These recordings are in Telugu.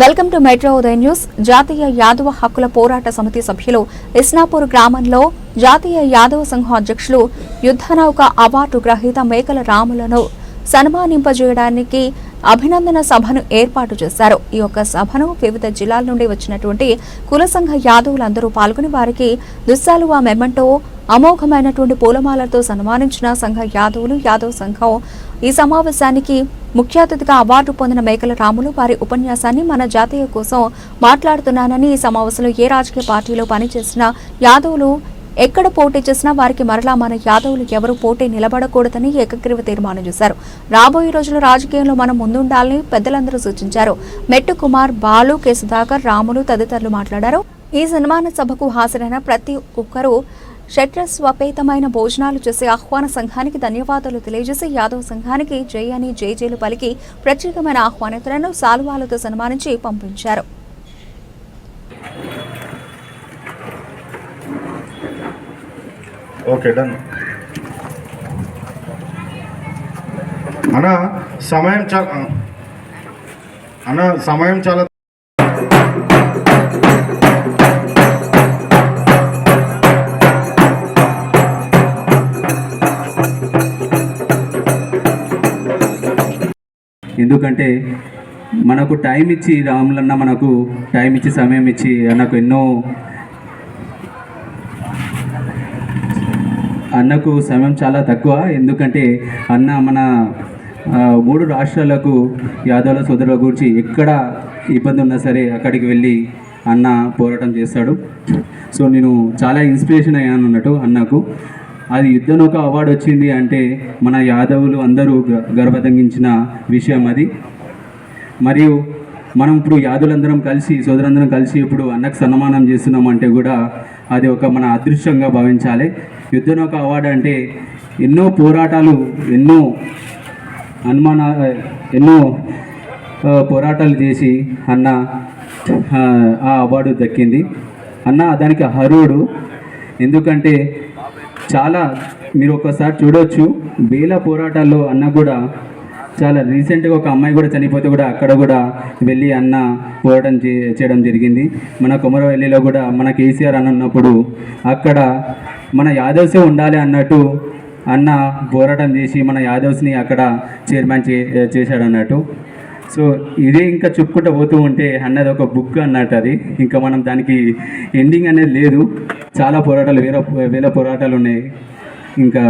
Welcome to metro Udayam news. జాతీయ యాదవ హక్కుల పోరాట సమితి సభ్యులు ఇస్నాపూర్ గ్రామంలో జాతీయ యాదవ సంఘం అధ్యక్షులు యుద్ధనౌక అవార్డు గ్రహీత మేకల రాములను సన్మానింపజేయడానికి అభినందన సభను ఏర్పాటు చేశారు. ఈ యొక్క సభను వివిధ జిల్లాల నుండి వచ్చినటువంటి కుల సంఘ యాదవులందరూ పాల్గొని వారికి దుస్సాలువా మెమంటో అమోఘమైనటువంటి పూలమాలతో సన్మానించిన సంఘ యాదవులు యాదవ్ సంఘం ఈ సమావేశానికి ముఖ్య అతిథిగా అవార్డు పొందిన మేకల రాములు వారి ఉపన్యాసాన్ని మన జాతీయ కోసం మాట్లాడుతున్నానని ఈ సమావేశంలో ఏ రాజకీయ పార్టీలో పనిచేసిన యాదవులు ఎక్కడ పోటీ చేసినా వారికి మరలా మన యాదవులు ఎవరు పోటీ నిలబడకూడదని ఏకగ్రీవ తీర్మానం చేశారు. రాబోయే రోజుల్లో రాజకీయంలో మనం ముందుండాలని పెద్దలందరూ సూచించారు. మెట్టు కుమార్ బాలు కె సుధాకర్ రాములు తదితరులు మాట్లాడారు. ఈ సన్మాన సభకు హాజరైన ప్రతి ఒక్కరూ షట్రస్వపేతమైన భోజనాలు చేసే ఆహ్వాన సంఘానికి ధన్యవాదాలు తెలియజేసి యాదవ్ సంఘానికి జై అని జైజేలు పలికి ప్రత్యేకమైన ఆహ్వానితులను సాల్వాలతో సన్మానించి పంపించారు. Okay done. అన్న సమయం చాలా అన్న సమయం చాలా ఎందుకంటే మనకు టైం ఇచ్చి రాములన్న మనకు టైం ఇచ్చి సమయం ఇచ్చి అన్నకు ఎన్నో అన్నకు సమయం చాలా తక్కువ. ఎందుకంటే అన్న మన మూడు రాష్ట్రాలకు యాదవుల సోదరుల గురించి ఎక్కడ ఇబ్బంది ఉన్నా సరే అక్కడికి వెళ్ళి అన్న పోరాటం చేస్తాడు. సో నేను చాలా ఇన్స్పిరేషన్ అయ్యాను అన్నట్టు అన్నకు. అది యుద్ధనౌక అవార్డు వచ్చింది అంటే మన యాదవులు అందరూ గ- గర్వతంగించిన విషయం అది. మరియు మనం ఇప్పుడు యాదులందరం కలిసి సోదరందరం కలిసి ఇప్పుడు అన్నకు సన్మానం చేస్తున్నాం అంటే కూడా అది ఒక మన అదృష్టంగా భావించాలి. యుద్ధనౌక అవార్డు అంటే ఎన్నో పోరాటాలు ఎన్నో అనుమాన ఎన్నో పోరాటాలు చేసి అన్న ఆ, ఆ అవార్డు దక్కింది. అన్న దానికి అర్హుడు. ఎందుకంటే చాలా మీరు ఒకసారి చూడొచ్చు. వేల పోరాటాల్లో అన్న కూడా చాలా రీసెంట్గా ఒక అమ్మాయి కూడా చనిపోతే కూడా అక్కడ కూడా వెళ్ళి అన్న పోరాటం చే చేయడం జరిగింది. మన కుమరవెల్లిలో కూడా మన కేసీఆర్ అన్న ఉన్నప్పుడు అక్కడ మన యాదవ్సే ఉండాలి అన్నట్టు అన్న పోరాటం చేసి మన యాదవ్స్ని అక్కడ చైర్మన్ చే చేశాడు అన్నట్టు సో ఇదే ఇంకా చెప్పుకుంటూ పోతూ ఉంటే అన్నది ఒక బుక్ అన్నట్టు అది. ఇంకా మనం దానికి ఎండింగ్ అనేది లేదు. చాలా పోరాటాలు వేరే వేల పోరాటాలు ఉన్నాయి. ఇంకా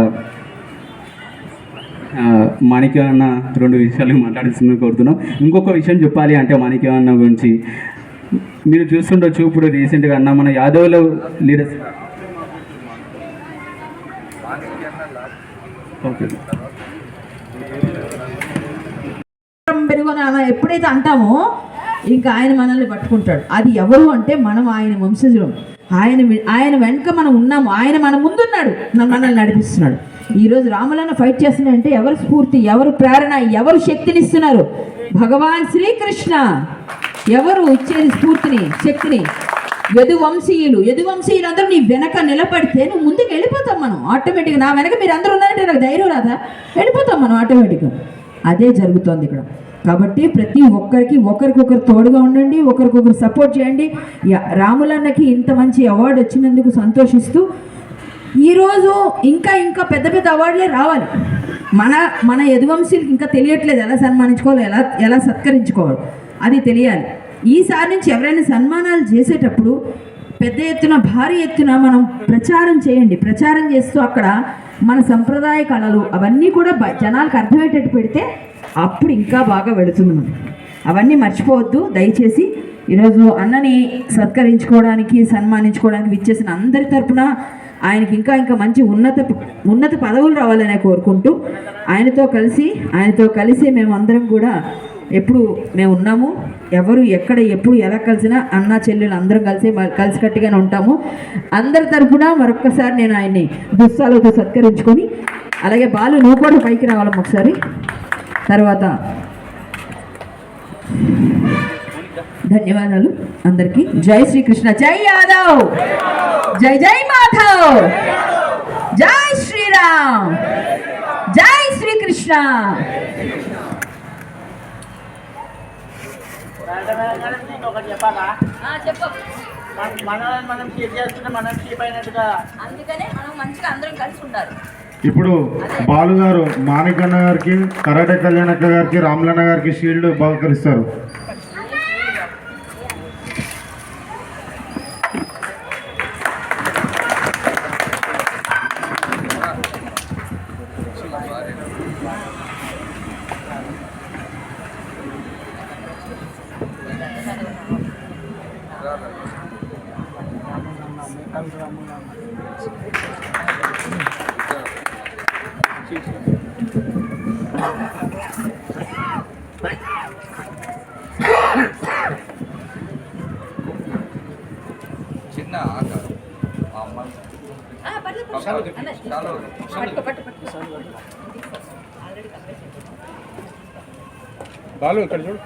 మాణిక్యం అన్న రెండు విషయాలు మాట్లాడుతున్న కోరుతున్నాం. ఇంకొక విషయం చెప్పాలి అంటే మాణిక్యం అన్న గురించి. మీరు చూస్తుండొచ్చు ఇప్పుడు రీసెంట్గా అన్న మన యాదవ్లో లీడర్స్ ఓకే పెరుగుని అలా ఎప్పుడైతే అంటామో ఇంకా ఆయన మనల్ని పట్టుకుంటాడు. అది ఎవరు అంటే మనం ఆయన వంశజులం. ఆయన ఆయన వెనుక మనం ఉన్నాము. ఆయన మన ముందున్నాడు. మన- మనల్ని నడిపిస్తున్నాడు. ఈరోజు రామలన్న ఫైట్ చేస్తున్నాడంటే ఎవరు స్ఫూర్తి ఎవరు ప్రేరణ ఎవరు శక్తినిస్తున్నారు? భగవాన్ శ్రీకృష్ణ. ఎవరు ఇచ్చేది స్ఫూర్తిని శక్తిని? యదువంశీయులు. యదువంశీయులు అందరూ నీ వెనక నిలబడితే నువ్వు ముందుకు వెళ్ళిపోతాం మనం. ఆటోమేటిక్గా నా వెనక మీరు అందరూ ఉన్నారంటే నాకు ధైర్యం రాదా? వెళ్ళిపోతాం మనం ఆటోమేటిక్గా అదే జరుగుతోంది ఇక్కడ. కాబట్టి ప్రతి ఒక్కరికి ఒకరికొకరు తోడుగా ఉండండి ఒకరికొకరు సపోర్ట్ చేయండి. రాములన్నకి ఇంత మంచి అవార్డు వచ్చినందుకు సంతోషిస్తూ ఈరోజు ఇంకా ఇంకా పెద్ద పెద్ద అవార్డులే రావాలి. మన మన యదువంశీలకు ఇంకా తెలియట్లేదు ఎలా సన్మానించుకోవాలి ఎలా ఎలా సత్కరించుకోవాలి. అది తెలియాలి. ఈసారి నుంచి ఎవరైనా సన్మానాలు చేసేటప్పుడు పెద్ద ఎత్తున భారీ ఎత్తున మనం ప్రచారం చేయండి. ప్రచారం చేస్తూ అక్కడ మన సంప్రదాయ కళలు అవన్నీ కూడా జనాలకు అర్థమయ్యేటట్టు పెడితే అప్పుడు ఇంకా బాగా వెళుతుంది మనం అవన్నీ మర్చిపోవద్దు. దయచేసి ఈరోజు అన్నని సత్కరించుకోవడానికి సన్మానించుకోవడానికి విచ్చేసిన అందరి తరపున ఆయనకి ఇంకా ఇంకా మంచి ఉన్నత ఉన్నత పదవులు రావాలనే కోరుకుంటూ ఆయనతో కలిసి ఆయనతో కలిసి మేము అందరం కూడా ఎప్పుడు మేము ఉన్నాము. ఎవరు ఎక్కడ ఎప్పుడు ఎలా కలిసినా అన్న చెల్లెలు అందరం కలిసి కలిసికట్టుగానే ఉంటాము. అందరి తరపున మరొక్కసారి నేను ఆయన్ని దుస్సాలతో సత్కరించుకొని అలాగే బాలు నువ్వు కూడా పైకి రావాలమ్మ ఒకసారి. తర్వాత ధన్యవాదాలు అందరికీ. జై శ్రీకృష్ణ. జై యాదవ్. జై జై మాధవ్. జై శ్రీరామ్. జై శ్రీకృష్ణ. రాజమేళ నీకు ఒకటి చెప్పాలా చెప్పు. మన- మనం చీప్ చేసుకుంటే మనం చీప్ అయినట్టుగా అందుకనే మనం మంచిగా అందరం కలిసి ఉండాలి. ఇప్పుడు బాలు గారు మాణికన్న గారికి కరాటే కళ్యాణక్క గారికి రామ్లన్న గారికి షీల్డ్ బహుకరిస్తారు. బాలు ఇక్కడ చూడు.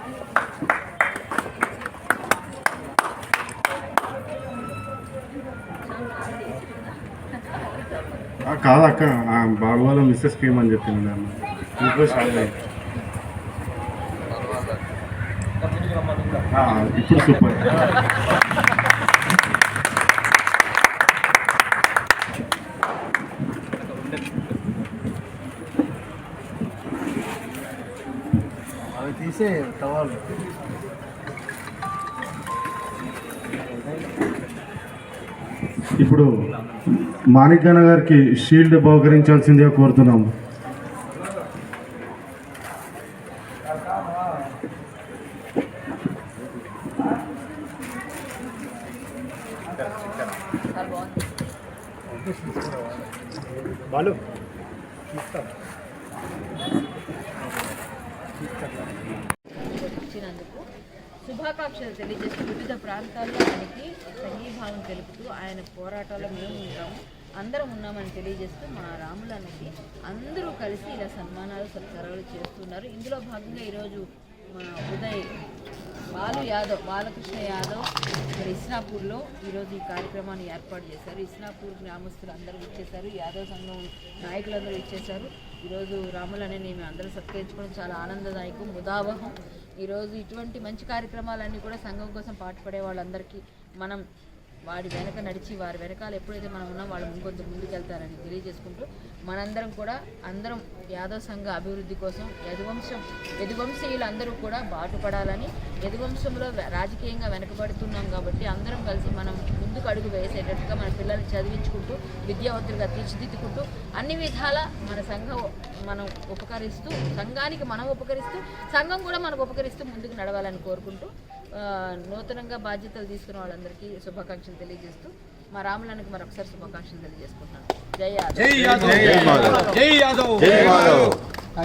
కాదు అక్క బాబు వాళ్ళ మిస్సెస్ క్రీమ్ చెప్పింది అన్న ఇంట్లో షాప్ ఇప్పుడు సూపర్. తీసే టవాలు ఇప్పుడు మాణిక్యాన గారికి షీల్డ్ బహుకరించాల్సిందిగా కోరుతున్నాము. బాలు. ఇచ్చినందుకు శుభాకాంక్షలు తెలియజేస్తూ వివిధ ప్రాంతాల్లో ఆయనకి సంఘీభావం తెలుపుతూ ఆయన పోరాటాల్లో మేము ఉంటాము. అందరం ఉన్నామని తెలియజేస్తూ మా రాములన్నకి అందరూ కలిసి ఇలా సన్మానాలు సత్కారాలు చేస్తున్నారు. ఇందులో భాగంగా ఈరోజు మా ఉదయ్ బాలు యాదవ్ బాలకృష్ణ యాదవ్ మరి ఇస్నాపూర్లో ఈరోజు ఈ కార్యక్రమాన్ని ఏర్పాటు చేశారు. ఇస్నాపూర్ గ్రామస్తులు అందరూ ఇచ్చేశారు యాదవ్ సంఘం నాయకులందరూ ఇచ్చేశారు. ఈరోజు రాములనే మేము అందరూ సత్కరించుకోవడం చాలా ఆనందదాయకం ముదావహం ఈరోజు ఇటువంటి మంచి కార్యక్రమాలన్నీ కూడా సంఘం కోసం పాటుపడే వాళ్ళందరికీ మనం వాడి వెనక నడిచి వారి వెనకాల ఎప్పుడైతే మనం ఉన్నాం వాళ్ళు ముంకొంత ముందుకెళ్తారని తెలియజేసుకుంటూ మనందరం కూడా అందరం యాదవ సంఘ అభివృద్ధి కోసం యదువంశం యదువంశీయులందరూ కూడా బాటుపడాలని యదువంశంలో రాజకీయంగా వెనకబడుతున్నాం కాబట్టి అందరం కలిసి మనం ముందుకు అడుగు వేసేటట్టుగా మన పిల్లల్ని చదివించుకుంటూ విద్యావంతులుగా తీర్చిదిద్దుకుంటూ అన్ని విధాల మన సంఘం మనం ఉపకరిస్తూ సంఘానికి మనం ఉపకరిస్తూ సంఘం కూడా మనకు ఉపకరిస్తూ ముందుకు నడవాలని కోరుకుంటూ నూతనంగా బాధ్యతలు తీసుకున్న వాళ్ళందరికీ శుభాకాంక్షలు తెలియజేస్తూ మా రాములనికి మరొకసారి శుభాకాంక్షలు జై యాదవ్. జై యాదవ్. జై యాదవ్.